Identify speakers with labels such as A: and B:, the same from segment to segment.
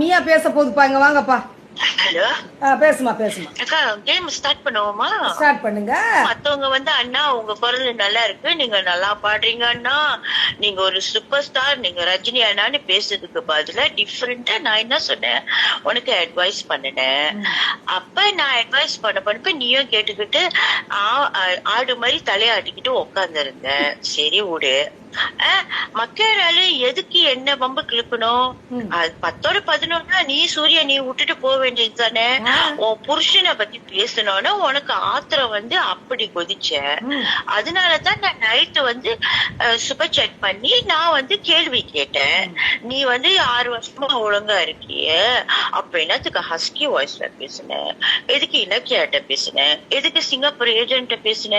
A: மியா பேச போகுதுப்பா இங்க வாங்கப்பா.
B: ஹலோ?
A: பேசுமா பேசுமா
B: அக்கா கேம் ஸ்டார்ட் பண்ணுவோமா?
A: ஸ்டார்ட் பண்ணுங்க.
B: மத்தவங்க வந்து அண்ணா உங்க குரல் நல்லா இருக்கு. நீங்க நல்லா பாடுறீங்க அண்ணா. நீங்க ஒரு சூப்பர் ஸ்டார் நீங்க ரஜினி அண்ணான்னு பேசுறதுக்கு பதிலா டிஃப்ரெண்டா நான் என்ன சொன்னேன்? உனக்கு அட்வைஸ் பண்ணினேன். அப்ப நான் அட்வைஸ் பண்ண பண்ணப்ப நீயும் கேட்டுக்கிட்டு ஆடு மாதிரி தலையாட்டிக்கிட்டு உட்கார்ந்து இருந்தேன் சரி விடு. மக்களால எதுக்கு என்ன பம்பு கிழக்கணும்
A: ம்.
B: அது பத்தோட பதினொன்னா நீ சூர்யா நீ விட்டுட்டு போக வேண்டியது தானே. உன் புருஷனை பத்தி பேசணும்னா உனக்கு ஆத்திரம் வந்து அப்படி கொதிச்ச. அதனாலதான் நான் நைட்டு வந்து சூப்பர் செக் பண்ணி நான் வந்து கேள்வி கேட்டேன். நீ வந்து ஆறு வருஷமா ஒழுங்கா இருக்கிய? அப்ப என்னத்துக்கு ஹஸ்கி வாய்ஸ்ல பேசுன? எதுக்கு இலக்கியாட்ட பேசுன? எதுக்கு சிங்கப்பூர் ஏஜென்ட்ட பேசுன?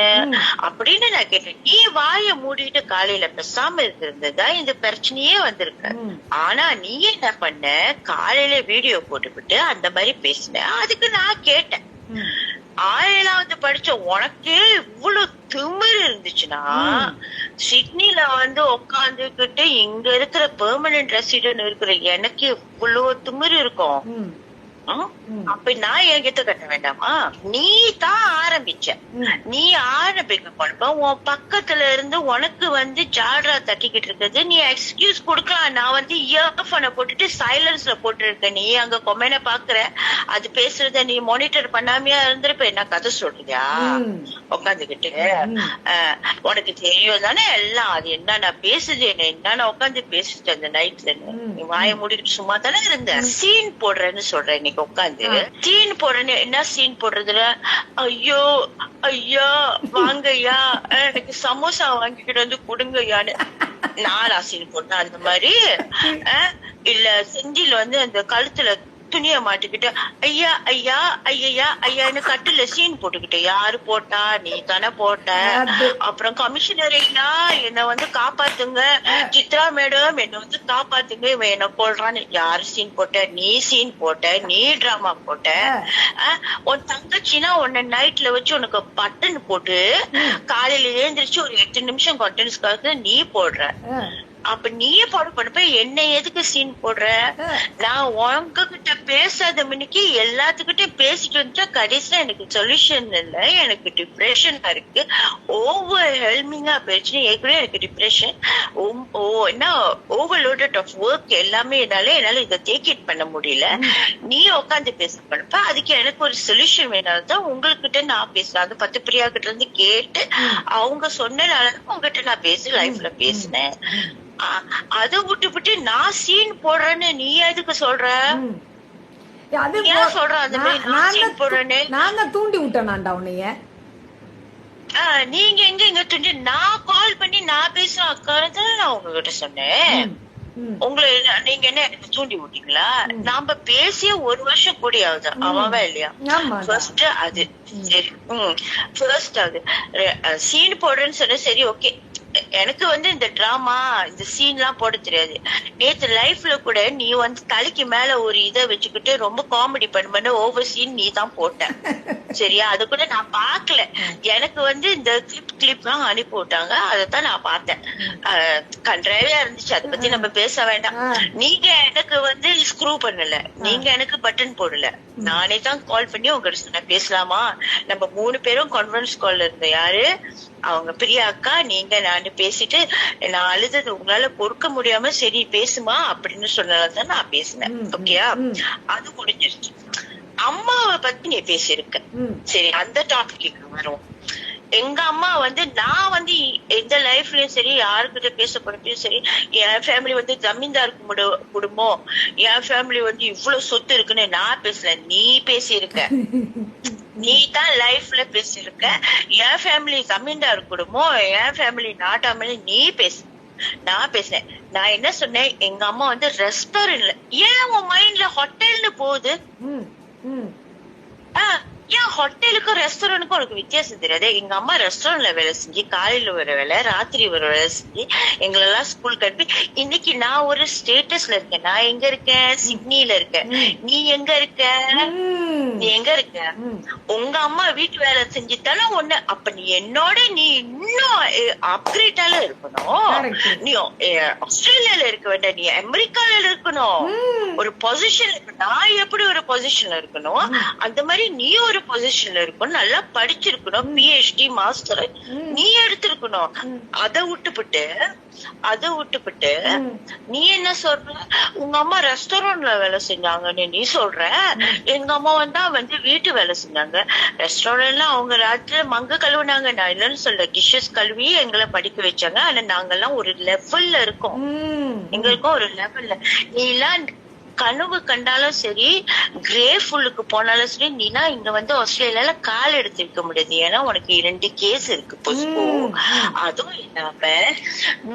B: அப்படின்னு நான் கேட்டேன். நீ வாயை மூடிட்டு காலையில பேசாம இருந்திருந்ததா இந்த பிரச்சனையே வந்திருக்கு. ஆனா நீ என்ன பண்ண? காலையில வீடியோ போட்டுவிட்டு அந்த மாதிரி பேசின. அதுக்கு நான் கேட்டேன். ஆறாவது படிச்ச உனக்கே இவ்வளவு திமிரு இருந்துச்சுன்னா. சிட்னில வந்து உட்காந்துக்கிட்டு இங்க இருக்கிற பெர்மனன்ட் ரெசிடென்ட் இருக்கிற எனக்கு இவ்வளவு திமிரு இருக்கும்.
A: ம்.
B: ம்?
A: ம்.
B: அப்ப நான் என்கிட்ட கட்ட வேண்டாமா? நீ தான் ஆரம்பிச்ச. நீ ஆரம்பிக்க போனப்ப உன் பக்கத்துல இருந்து உனக்கு வந்து ஜாட்ரா தட்டிக்கிட்டு இருக்குது நீ எக்ஸ்கியூஸ் கொடுக்கலாம். நான் வந்து இயர்போனை போட்டுட்டு சைலன்ஸ்ல போட்டுருக்க நீ அங்க கொமென பாக்குற அது பேசுறத நீ மானிட்டர் பண்ணாமையா இருந்திருப்ப. என்ன கதை சொல்றியா. உட்காந்துக்கிட்டு. உனக்கு தெரியும் தானே எல்லாம். அது என்ன நான் பேசுது? என்ன என்ன உட்காந்து பேசுது அந்த நைட்ல வாயை மூடிட்டு சும்மா தானே இருந்த சீன் போடுறேன்னு சொல்றேன் இன்னைக்கு உட்காந்து
A: ஆ.
B: சீன் போடுறேன்னு என்ன சீன் போடுறதுல? ஐயோ ஐயா வாங்கய்யா. எனக்கு சமோசா வாங்கிக்கிட்டு வந்து கொடுங்கய்யான்னு. நானா சீன் போட்டேன். அந்த மாதிரி. இல்ல செஞ்சில வந்து அந்த கழுத்துல துணிய மாட்டிக்கிட்டு ஐயா ஐயா ஐயா ஐயான்னு கட்டுல சீன் போட்டுக்கிட்டு யாரு போட்டா? நீ தானே போட்ட. அப்புறம் கமிஷனர் ஐயா என்ன வந்து காப்பாத்துங்க. சித்ரா மேடம் என்ன வந்து காப்பாத்துங்க. இவன் என்ன கொள்றான்னு யாரு சீன் போட்ட? நீ சீன் போட்ட. நீ டிராமா போட்ட. உன் தங்கச்சினா உன்னை நைட்ல வச்சு உனக்கு பட்டன் போட்டு காலையில எழுந்திரிச்சு ஒரு எட்டு நிமிஷம் கண்டினியூஸ்க்காக நீ போடுற. அப்ப நீயே பாடு பண்ணப்ப என்ன எதுக்கு சீன் போடுற. நான் உங்ககிட்ட பேசாத மணிக்கு எல்லாத்துக்கிட்டையும் பேசிட்டு வந்துட்டா கடைசியில எனக்கு சொல்யூஷன் இல்ல. எனக்கு டிப்ரெஷனா இருக்கு. ஓவர் ஹெல்மிங்கா போயிடுச்சு ஏற்கனவே எனக்கு டிப்ரெஷன் ஓ என்ன ஓவர்லோடட் ஆஃப் ஒர்க் எல்லாமே என்னால என்னால இதை டேக் பண்ண முடியல. நீ உட்காந்து பேச பண்ணப்ப. அதுக்கு எனக்கு ஒரு சொல்யூஷன் வேணாலும் தான் உங்ககிட்ட நான் பேசுறேன். அது பத்து பிரியா கிட்ட இருந்து கேட்டு அவங்க சொன்னனால உங்ககிட்ட நான் பேசி லைஃப்ல பேசினேன். அதை விட்டு விட்டு நான் சீன் போடுறேன்னு நீ எதுக்கு சொல்ற? ஏன் சொல்ற அந்த மாதிரி போடுறேன்னு?
A: நான் தான் தூண்டி விட்டேனாண்டா உன்னைய.
B: ஆ, நீங்க எங்க இங்க துண்டி நான் கால் பண்ணி நான் பேசுறேன் அக்கா நான் உங்ககிட்ட சொன்னேன். உங்களை நீங்க என்ன தூண்டி விட்டீங்களா? நாம பேசிய ஒரு வருஷம் கூடி ஆகுது அவன் இல்லையா. ஃபர்ஸ்ட் அது. சரி. ஃபர்ஸ்ட் அது. சீன் போடுறேன்னு சொன்ன சரி ஓகே எனக்கு வந்து இந்த டிராமா இந்த சீன் எல்லாம் போட தெரியாது. நேத்து லைஃப்ல கூட நீ வந்து தலைக்கு மேல ஒரு இதை வச்சுக்கிட்டு ரொம்ப காமெடி பண்ண ஓவர் சீன் நீ தான் போட்ட. சரியா? அது கூட நான் பார்க்கல. எனக்கு வந்து இந்த கிளிப் கிளிப் எல்லாம் அனுப்பி விட்டாங்க. அதைத்தான் நான் பார்த்தேன். கன்றாவியா இருந்துச்சு. அதை பத்தி நம்ம பேச வேண்டாம். நீங்க எனக்கு வந்து ஸ்க்ரூ பண்ணல. நீங்க எனக்கு பட்டன் போடல. நானே தான் கால் பண்ணி உங்ககிட்ட சொன்னேன். பேசலாமா? நம்ம மூணு பேரும் கான்ஃபரன்ஸ் கால்ல இருந்த யாரு? அவங்க பிரியா அக்கா நீங்க நானு பேசிட்டு நான் அழுதது உங்களால பொறுக்க முடியாம சரி பேசுமா அப்படின்னு சொன்னதான் நான் பேசினேன். ஓகேயா. அது முடிஞ்சிருச்சு. அம்மாவை பத்தி நீ பேசியிருக்க. சரி அந்த டாபிக் வரும் எங்க அம்மா வந்து நான் வந்து எந்த லைஃப்லயும் சரி யாருக்கிட்ட பேச போறப்பயும் சரி என் ஃபேமிலி வந்து ஜமீன்தார் குடு- குடும்பம். என் ஃபேமிலி வந்து இவ்வளவு சொத்து இருக்குன்னு நான் பேசல நீ பேசியிருக்க. நீ தான் லைஃப்ல பேசியிருக்க. என் ஃபேமிலி ஜமீன்தார் குடும்பம் என் ஃபேமிலி நாட்டாமலே நீ பேசு. நான் பேசினேன் நான் என்ன சொன்னேன்? எங்க அம்மா வந்து ரெஸ்டாரண்ட்ல ஏன் உன் மைண்ட்ல ஹோட்டல்னு போகுது? ஏன் ஹோட்டலுக்கும் ரெஸ்டாரண்ட்டுக்கும் உனக்கு வித்தியாசம் தெரியாது? எங்க அம்மா ரெஸ்டாரண்ட்ல வேலை செஞ்சு காலையில ஒரு வேலை ராத்திரி ஒரு வேலை செஞ்சு எங்களெல்லாம் ஸ்கூல் கட்டி இன்னைக்கு நான் ஒரு ஸ்டேட்டஸ்ல இருக்கேன். நான் எங்க இருக்கேன்? சிட்னில இருக்கேன். நீ எங்க இருக்க. நீ எங்க இருக்க. உங்க அம்மா வீட்டு வேலை செஞ்சுட்டால ஒண்ணு அப்ப நீ என்னோட நீ இன்னும் அப்கிரேட்டால இருக்கணும். நீ ஆஸ்திரேலியால இருக்க வேண்டாம். நீ அமெரிக்கால இருக்கணும். ஒரு பொசிஷன் நான் எப்படி ஒரு பொசிஷன்ல இருக்கணும்? அந்த மாதிரி நீ ஒரு பொசிஷன்ல இருக்கணும். நல்லா படிச்சிருக்கணும். பிஹெச்டி மாஸ்டர் நீ எடுத்திருக்கணும். அதை விட்டுப்புட்டு அதை விட்டுப்புட்டு
A: ம்.
B: நீ என்ன சொல்ற? உங்க அம்மா ரெஸ்டாரண்ட்ல வேலை செஞ்சாங்கன்னு நீ சொல்ற? எங்க அம்மா வந்தா வந்து வீட்டு வேலை செஞ்சாங்க. ரெஸ்டாரண்ட்ல அவங்க ராத்திரி மங்க கழுவுனாங்க. நான் இல்லைன்னு சொல்ல டிஷ்ஷஸ் கழுவி எங்களை படிக்க வச்சாங்க. ஆனா நாங்கெல்லாம் ஒரு லெவல்ல இருக்கோம். எங்களுக்கும் ஒரு லெவல்ல நீ எல்லாம் கனவு கண்டாலும் சரி கிரேஃபுல்லுக்கு போனாலும் சரி நீனா இங்க வந்து ஆஸ்திரேலியால கால் எடுத்து வைக்க முடியாது. ஏன்னா உனக்கு இரண்டு கேஸ் இருக்கு. அதுவும் இல்லாம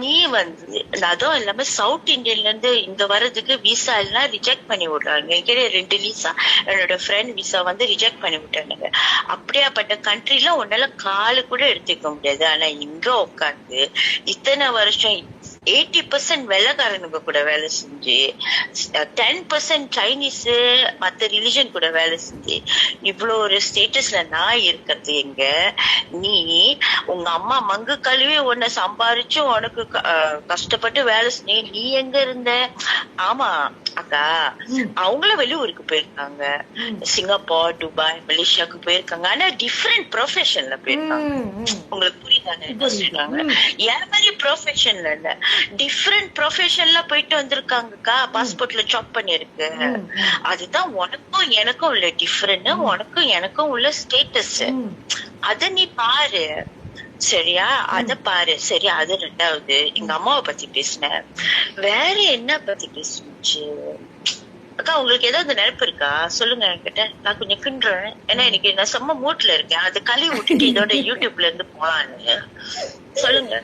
B: நீ வந்து அதுவும் இல்லாம சவுத் இந்தியன்ல இருந்து இங்க வர்றதுக்கு விசா எல்லாம் ரிஜெக்ட் பண்ணி விடுறாங்க. என்கிட்ட ரெண்டு விசா என்னோட ஃப்ரெண்ட் விசா வந்து ரிஜெக்ட் பண்ணி விட்டானுங்க அப்படியாப்பட்ட கண்ட்ரில உன்னால காலு கூட எடுத்துக்க முடியாது. ஆனா இங்க உட்காந்து இத்தனை வருஷம் எயிட்டி பர்சன்ட் வெள்ளக்காரனுங்க கூட வேலை செஞ்சு டென் பர்சன்ட் சைனீஸ் மத்த ரிலிஜன் கூட வேலை செஞ்சு இவ்வளவு ஒரு ஸ்டேட்டஸ்ல நான் இருக்கிறது எங்க? நீ உங்க அம்மா மங்கு கழுவி உன்னை சம்பாரிச்சு உனக்கு க- கஷ்டப்பட்டு வேலை செஞ்சு நீ எங்க இருந்த? ஆமா அக்கா அவங்கள வெளியூருக்கு போயிருக்காங்க. சிங்கப்பூர் துபாய் மலேசியாவுக்கு போயிருக்காங்க. ஆனா டிஃப்ரெண்ட் ப்ரொஃபஷன்ல போயிருக்காங்க. உங்களுக்கு புரியுதாங்க. என் மாதிரி ப்ரொஃபஷன்ல இல்ல. டிஃப்ரெண்ட் ப்ரொஃபஷன்ல போயிட்டு வந்திருக்காங்கக்கா. பாஸ்போர்ட்ல சாப் பண்ணிருக்கு. அதுதான் உனக்கும் எனக்கும் உள்ள டிஃப்ரெண்ட் உனக்கும் எனக்கும் உள்ள ஸ்டேட்டஸ். அத நீ பாரு. சரியா? அத பாரு. சரி அது ரெண்டாவது. எங்க அம்மாவை பத்தி பேசினேன். வேற என்ன பத்தி அக்கா உங்களுக்கு ஏதாவது நினைப்பு இருக்கா? சொல்லுங்க என்கிட்ட. நான் கொஞ்சம் கிண்டுறேன். ஏன்னா எனக்கு நான் செம்ம மூட்ல இருக்கேன். அது களி விட்டுட்டு இதோட யூடியூப்ல இருந்து போலான்னு சொல்லுங்க.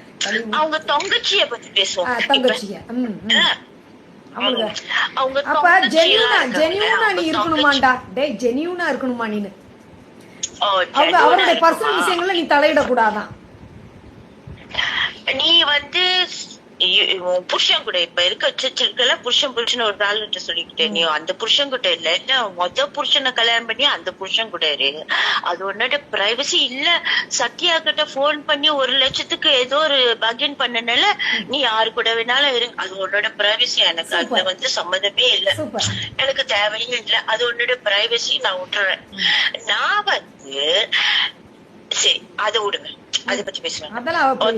B: அவங்க தொங்கச்சிய பத்தி பேசுவோம்.
A: அவங்களுக்கு
B: அவங்க
A: ஜெனியூனா. ஜெனியூனா நீ இருக்கணுமாண்டா? டேய் ஜெனியூனா இருக்கணுமா நீனு? அவங்க அவருடைய? பர்சனல் விஷயங்கள்ல நீ தலையிடக்கூடாதான்.
B: நீ வந்து புருஷன் கூட இப்ப இருக்க இருக்கல புருஷன் புருஷன் ஒரு ஆளுகிட்ட சொல்லிக்கிட்டே நீ அந்த புருஷன் கூட இல்ல. இல்ல மொத புருஷனை கல்யாணம் பண்ணி அந்த புருஷன் கூட இரு. அது உன்னோட பிரைவசி இல்ல. சத்யா கிட்ட போன் பண்ணி ஒரு லட்சத்துக்கு ஏதோ ஒரு பகின் பண்ணனால நீ யாரு கூட வேணாலும் இரு. அது உன்னோட பிரைவசி எனக்கு அதுல. வந்து சம்மதமே இல்ல. எனக்கு தேவையும் இல்ல. அது உன்னோட பிரைவசி நான் விட்டுறேன். நான் வந்து சரி அதை விடுங்க. அதை பத்தி பேசுவேன்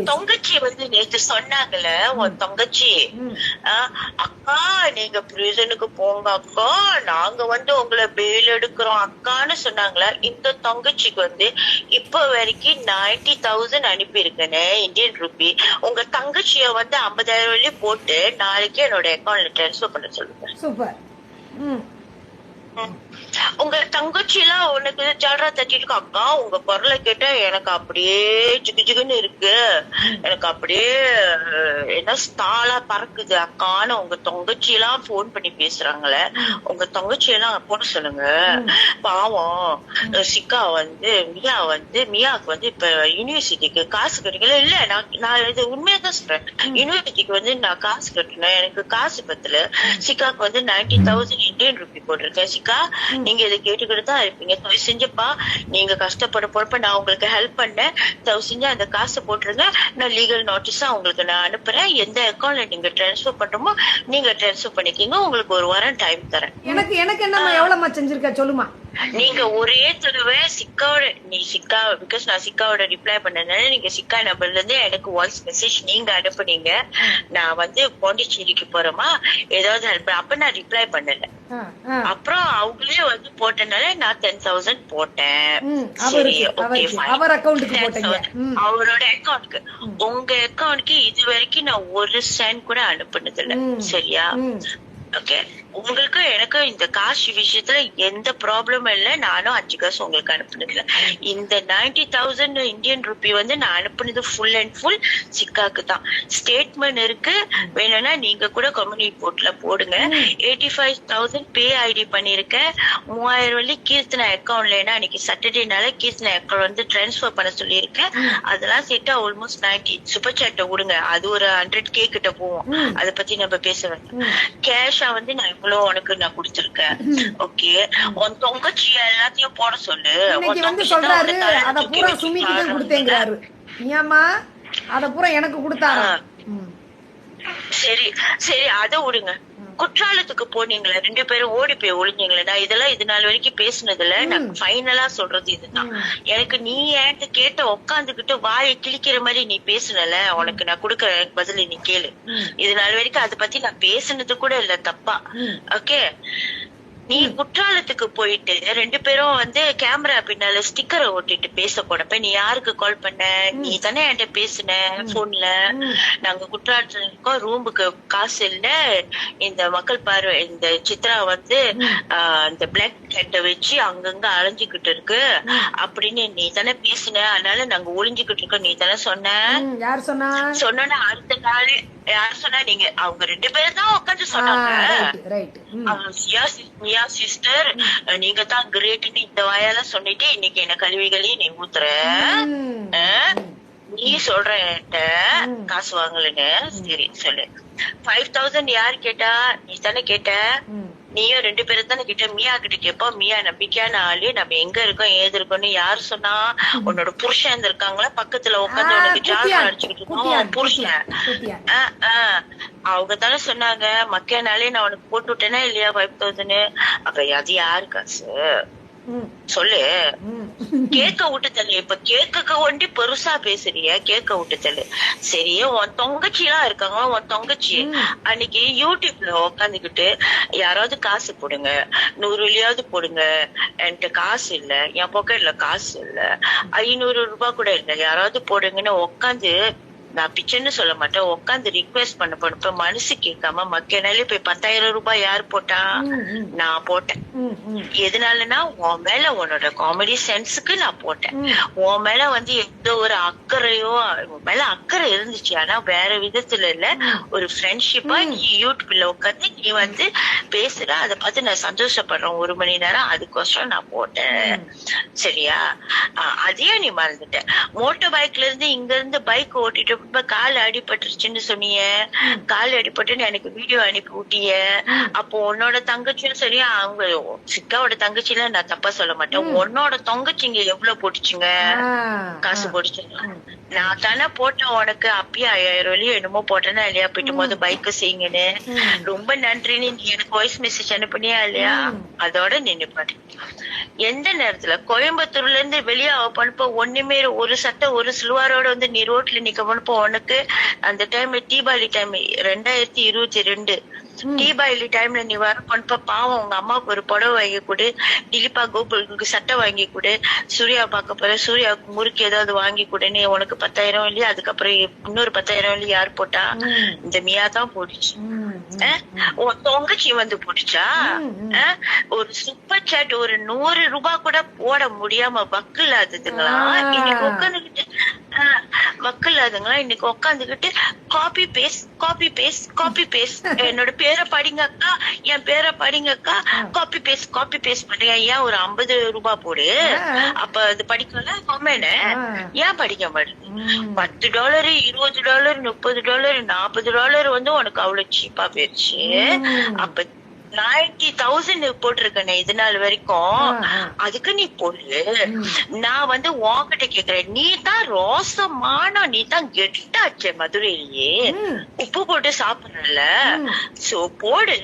B: தொங்கச்சி வந்து நேத்து சொன்னாங்கல்ல உன் தொங்கச்சி அக்கா நீங்க பிரிசனுக்கு போங்க அக்கா நாங்க வந்து உங்களை பெயில் எடுக்கிறோம் அக்கான்னு சொன்னாங்களா? இந்த தொங்கச்சிக்கு வந்து இப்ப வரைக்கும் நைன்டி தௌசண்ட் அனுப்பி இருக்கேனே இந்தியன் ருபி உங்க தங்கச்சிய வந்து ஐம்பதாயிரம் வரையும் போட்டு நாளைக்கு என்னோட அக்கௌண்ட்ல ட்ரான்ஸ்ஃபர் பண்ண சொல்லுங்க.
A: சூப்பர்.
B: உங்க தங்கச்சி எல்லாம் உனக்கு ஜாலரா தட்டிட்டு அக்கா உங்க குரலை கேட்டா எனக்கு அப்படியே ஜிகு ஜிகுன்னு இருக்கு. எனக்கு அப்படியே என்ன ஸ்தாலா பறக்குது. அக்கான்னு உங்க தங்கச்சி எல்லாம் போன் பண்ணி பேசுறாங்களே. உங்க தங்கச்சி எல்லாம் போன சொல்லுங்க. பாவம். சிக்கா வந்து மியா வந்து மியாவுக்கு வந்து இப்ப யூனிவர்சிட்டிக்கு காசு கட்டிக்கல. இல்ல நான் நான் இது உண்மையா தான் சொல்றேன். யூனிவர்சிட்டிக்கு வந்து நான் காசு கட்டினேன் எனக்கு காசு பத்துல. சிக்காக்கு வந்து நைன்டி தௌசண்ட் இந்தியன் ருபி போட்டிருக்கேன். சிக்கா நீங்க இதை கேட்டுக்கிட்டு தான் இருப்பீங்க. தயவு செஞ்சப்பா நீங்க கஷ்டப்பட போறப்ப நான் உங்களுக்கு ஹெல்ப் பண்ணேன். தயவு செஞ்சு அந்த காசை போட்டுருங்க. நான் லீகல் நோட்டீஸா உங்களுக்கு நான் அனுப்புறேன். எந்த அக்கௌண்ட்ல நீங்க ட்ரான்ஸ்ஃபர் பண்றோமோ நீங்க ட்ரான்ஸ்ஃபர் பண்ணிக்கிங்க. உங்களுக்கு ஒரு வாரம் டைம் தரேன்.
A: எனக்கு எனக்கு என்னம்மா எவ்வளவுமா செஞ்சிருக்க? சொல்லுமா
B: நீங்க ஒரே தடவை சிக்காவோட நீ சிக்கா பிகாஸ் நான் சிக்காவோட ரிப்ளை பண்ணதுனால நீங்க சிக்கா நம்பர்ல இருந்து எனக்கு வாய்ஸ் மெசேஜ் நீங்க அனுப்புனீங்க. நான் வந்து பாண்டிச்சேரிக்கு போறேமா ஏதாவது ஹெல்ப் அப்ப நான் ரிப்ளை பண்ணல. அப்புறம் அவங்களே வந்து போட்டனால நான் டென் தௌசண்ட் போட்டேன். சரி ஓகே
A: அவர்
B: அவரோட அக்கௌண்ட்க்கு உங்க அக்கௌண்ட்க்கு இது வரைக்கும் நான் ஒரு சென்ட் கூட அனுப்புனது இல்ல. சரியா? ஓகே உங்களுக்கு எனக்கு இந்த காசு விஷயத்துல எந்த ப்ராப்ளமும் இல்ல. நானும் அஞ்சு காசு உங்களுக்கு அனுப்புனதுல இந்த நைன்டி தௌசண்ட் இந்தியன் ருபி வந்து நான் அனுப்புனது ஃபுல் அண்ட் ஃபுல் சிக்காக்கு தான். ஸ்டேட்மெண்ட் இருக்கு. வேணும்னா நீங்க கூட கம்யூனிட்டி போர்ட்ல போடுங்க. Eighty five thousand paid பண்ணிருக்கேன் மூவாயிரம் வழி கீர்த்தனா அக்கௌண்ட்ல ஏன்னா அன்னைக்கு சாட்டர்டேனால கீர்த்தனா அக்கௌண்ட் வந்து டிரான்ஸ்ஃபர் பண்ண சொல்லியிருக்கேன். அதெல்லாம் சேர்த்து ஆல்மோஸ்ட் நைன்டி சூப்பர் சாட்டை விடுங்க. அது ஒரு ஹண்ட்ரட் கே கிட்ட போவோம். அத பத்தி நம்ம பேச வேண்டாம். கேஷா வந்து நான் இவ்வளவு உனக்கு நான் கொடுத்திருக்கேன். ஓகே உன் தொங்கச்சி எல்லாத்தையும் போட சொல்லு.
A: வந்து சொல்றாரு அத பூரா
B: வச்சு
A: சுமிக்கு தான்
B: பாடுறாங்க.
A: கொடுத்தேங்கிறாரு. ஏமா அத பூரா எனக்கு கொடுத்தாரா.
B: சரி சரி அத விடுங்க குற்றாலத்துக்கு போனீங்களே ரெண்டு பேரும் ஓடி போய் ஒளிஞ்சீங்களே. நான் இதெல்லாம் இது நாள் வரைக்கும் பேசுனதுல நான் ஃபைனலா சொல்றது இதுதான். எனக்கு நீ என்கிட்ட கேட்ட உக்காந்துக்கிட்டு வாயை கிழிக்கிற மாதிரி நீ பேசுனல? உனக்கு நான் கொடுக்கற பதில நீ கேளு. இது நாள் வரைக்கும் அதை பத்தி நான் பேசுனது கூட இல்ல தப்பா. ஓகே நீ குற்றாலத்துக்கு போயிட்டு ரெண்டு பேரும் வந்து கேமரா பின்னால ஸ்டிக்கரை ஒட்டிட்டு பேச போனப்ப நீ யாருக்கு கால் பண்ண? நீ தானே என்கிட்ட பேசுன போன்ல நாங்க குற்றாலத்துல இருக்கோம் ரூமுக்கு காசு இல்ல. இந்த மக்கள் பார்வை இந்த சித்ரா வந்து இந்த பிளாக் கேட்ட வச்சு அங்கங்க அலைஞ்சுக்கிட்டு இருக்கு. அப்படின்னு நீ தானே பேசுன. அதனால நாங்க ஒளிஞ்சுக்கிட்டு இருக்கோம். நீ தானே சொன்ன.
A: சொன்னா?
B: அடுத்த நாள் சொன்னா நீங்க அவங்க ரெண்டு பேரும் தான் உட்காந்து சொன்னாங்க. சிஸ்டர் நீங்க தான் கிரேட்னு இந்த வாயால சொல்லிட்டு இன்னைக்கு என்ன கல்விகளையும் நீ ஊத்துற? நீ சொல்ற என்கிட்ட காசு வாங்கலன்னு? சரி சொல்லு. ஃபைவ் தௌசண்ட் யாரு கேட்டா நீ தானே கேட்ட? நீயும் ரெண்டு பேரும் தானே கிட்ட? மியா கிட்ட கேப்பா மியா நம்பிக்கையான ஆளு. நம்ம எங்க இருக்கோம் ஏது இருக்கோம்னு யாரு சொன்னா உன்னோட புருஷன் இருக்காங்களா பக்கத்துல உட்காந்து உனக்கு ஜாதகம் அடிச்சுக்கிட்டு இருக்கோம். புருஷன். ஆ, ஆ. அவங்க தானே சொன்னாங்க மக்கியனாலே நான் உனக்கு போட்டு விட்டேனா இல்லையா ஃபைவ் தௌசண்ட் அப்ப அது யாரு காசு? சொல்லு. கேக்க விட்டு தள்ளு. இப்ப கேக்குக்கு ஒண்டி பெருசா பேசுறிய. கேக்க விட்டு தள்ளு. சரி உன் தொங்கச்சி எல்லாம் இருக்காங்க உன் தொங்கச்சி. அன்னைக்கு யூடியூப்ல உக்காந்துக்கிட்டு யாராவது காசு போடுங்க. நூறு வெள்ளியாவது போடுங்க. என்கிட்ட காசு இல்ல. என் பாக்கெட்ல காசு இல்ல. ஐநூறு ரூபாய் கூட இல்ல. யாராவது போடுங்கன்னு உக்காந்து நான் பிச்சைன்னு சொல்ல மாட்டேன். உட்காந்து ரிக்வெஸ்ட் பண்ண போனப்ப மனசு கேட்காம மக்கனாலே போய் பத்தாயிரம் ரூபாய் யார் போட்டா? நான் போட்டேன். எதனாலனா உன் மேல உன்னோட காமெடி சென்ஸுக்கு நான் போட்டேன். உன் மேல வந்து எந்த ஒரு அக்கறையோ உன் மேல அக்கறை இருந்துச்சு. ஆனா வேற விதத்துல இல்ல. ஒரு ஃப்ரெண்ட்ஷிப்பா நீ யூடியூப்ல உட்காந்து நீ வந்து பேசுற அதை பார்த்து நான் சந்தோஷப்படுறேன். ஒரு மணி நேரம் அதுக்கோசரம் நான் போட்டேன். சரியா? அதையும் நீ மறந்துட்ட. மோட்டர் பைக்ல இருந்து இங்க இருந்து பைக் ஓட்டிட்டு இப்ப கால் அடிபட்டுருச்சுன்னு சொன்னீங்க கால் அடிபட்டுன்னு எனக்கு வீடியோ அனுப்பி விட்டிய அப்போ உன்னோட தங்கச்சியும் சரி அவங்க சிக்காவோட தங்கச்சில நான் தப்பா சொல்ல மாட்டேன். உன்னோட தங்கச்சிங்க எவ்வளவு போட்டுச்சுங்க? காசு போட்டுச்சுங்க நான் தானே போட்டேன் உனக்கு. அப்பயே ஐயாயிரம் வழியும் என்னமோ போட்டேன்னா இல்லையா? போயிட்டு போது பைக் செய்யுங்கன்னு. ரொம்ப நன்றின்னு நீ எனக்கு வாய்ஸ் மெசேஜ் அனுப்புனியா இல்லையா? அதோட நின்னு எந்த நேரத்துல? கோயம்புத்தூர்ல இருந்து வெளியே போனப்போ ஒண்ணுமே ஒரு சட்டை ஒரு சிலுவாரோட வந்து நீ ரோட்ல நிக்க போனப்போ உனக்கு அந்த டைம் தீபாவளி டைம் ரெண்டாயிரத்தி இருபத்தி ரெண்டு. தீபாவளி டைம்ல நீ வர போனப்ப பாவம் உங்க அம்மாவுக்கு ஒரு புடவை வாங்கி கொடு திலீபா கோகுலுக்கு சட்டை வாங்கி கொடு சூர்யா பார்க்க போற சூர்யாவுக்கு முறுக்கு ஏதாவது வாங்கி கொடுன்னு உனக்கு பத்தாயிரம் இல்லையா? அதுக்கப்புறம் இன்னொரு பத்தாயிரம் இல்லையா? யார் போட்டா? இந்த மியா தான்? உன் தொங்கச்சி வந்து போட்டுச்சா அஹ்? ஒரு சூப்பர் சாட் ஒரு நூறு ரூபாய் கூட போட முடியாம வக்கு இல்லாததுங்களா இன்னைக்கு உட்காந்துக்கிட்டு வக்கு இல்லாதங்களா இன்னைக்கு உட்காந்துக்கிட்டு copy paste copy paste copy paste என்னோட பேரை படிங்க அக்கா என் பேரை படிங்க அக்கா காப்பி பேஸ்ட் காப்பி பேஸ்ட் பண்ணுங்க. ஏன் ஒரு ஐம்பது ரூபாய் போடு? அப்ப அது படிக்கல கம்மியான ஏன் படிக்க மாட்டேங்குது பத்து டாலர் இருபது டாலர் முப்பது டாலர் நாற்பது டாலர் வந்து உனக்கு அவ்வளவு சீப்பா போயிருச்சு அப்ப நைன்டி தௌசண்ட் போட்டிருக்கேன் இது நாள் வரைக்கும். அதுக்கு நீ போடு நான் வந்து உன்கிட்ட கேக்குறேன். நீ தான் ரோசமான நீ தான் கெட்டாச்சே மதுரையிலேயே. உப்பு போட்டு சாப்பிடறல சோ போடு.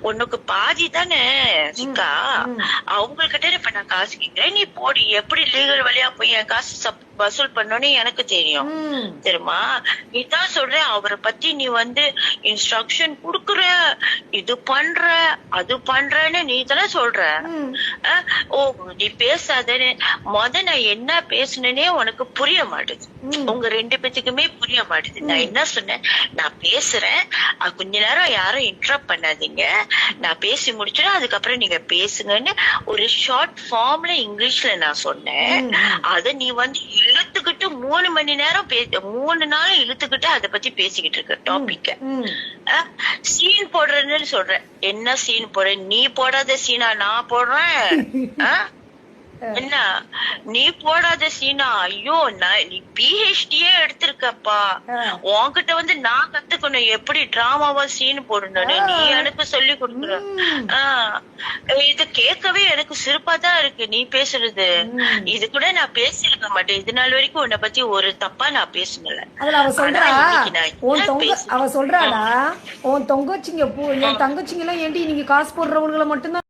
B: உனக்கு பாதி தானே சிக்கா. அவங்க கிட்ட இப்ப நான் காசு கேக்குறேன். நீ போடு. எப்படி லீகல் வழியா போய் என் காசு சப்- வசூல் பண்ணணும்னு எனக்கு தெரியும். தெரியுமா? நீ தான் சொல்ற. அவரை பத்தி நீ வந்து இன்ஸ்ட்ரக்ஷன் குடுக்குற. இது பண்ற. அது பண்றேன்னு நீ தானே சொல்ற. ஓ நீ பேசாதன்னு. முத நான் என்ன பேசுனேனே உனக்கு புரிய மாட்டுது. உங்க ரெண்டு பேத்துக்குமே புரிய மாட்டுது. நான் என்ன சொன்னேன்? நான் பேசுறேன். கொஞ்ச நேரம் யாரும் இன்டரப்ட் பண்ணாதீங்க. நான் பேசி முடிச்சிடும் அதுக்கப்புறம் நீங்க பேசுங்கன்னு ஒரு ஷார்ட் ஃபார்ம்ல இங்கிலீஷ்ல நான் சொன்னேன். அத நீ வந்து இழுத்துக்கிட்டு மூணு மணி நேரம் மூணு நாள் இழுத்துக்கிட்டு அத பத்தி பேசிக்கிட்டு இருக்க டாபிக்க. சீன் போடுறேன்னு சொல்றேன். என்ன சீன் போடுற? நீ போடாத சீனா நான் போடுறேன். நீ போடாத சீனா. ஐயோ நான் நீ பிஹெச்டியே எடுத்திருக்கப்பா. உன்கிட்ட வந்து நான் கத்துக்கணும். எப்படி டிராமாவா சீன் போடணும்னு நீ எனக்கு சொல்லி கொடுக்குற இது கேட்கவே எனக்கு சிரிப்பா தான் இருக்கு நீ பேசுறது. இது கூட நான் பேசியிருக்க மாட்டேன். இது நாள் வரைக்கும் உன்னை பத்தி ஒரு தப்பா நான் பேசல
A: அவ சொல்றாடா உன் தொங்கச்சிங்க பூ என் தங்கச்சிங்க எல்லாம் ஏண்டி நீங்க காசு போடுறவங்களை மட்டும்தான்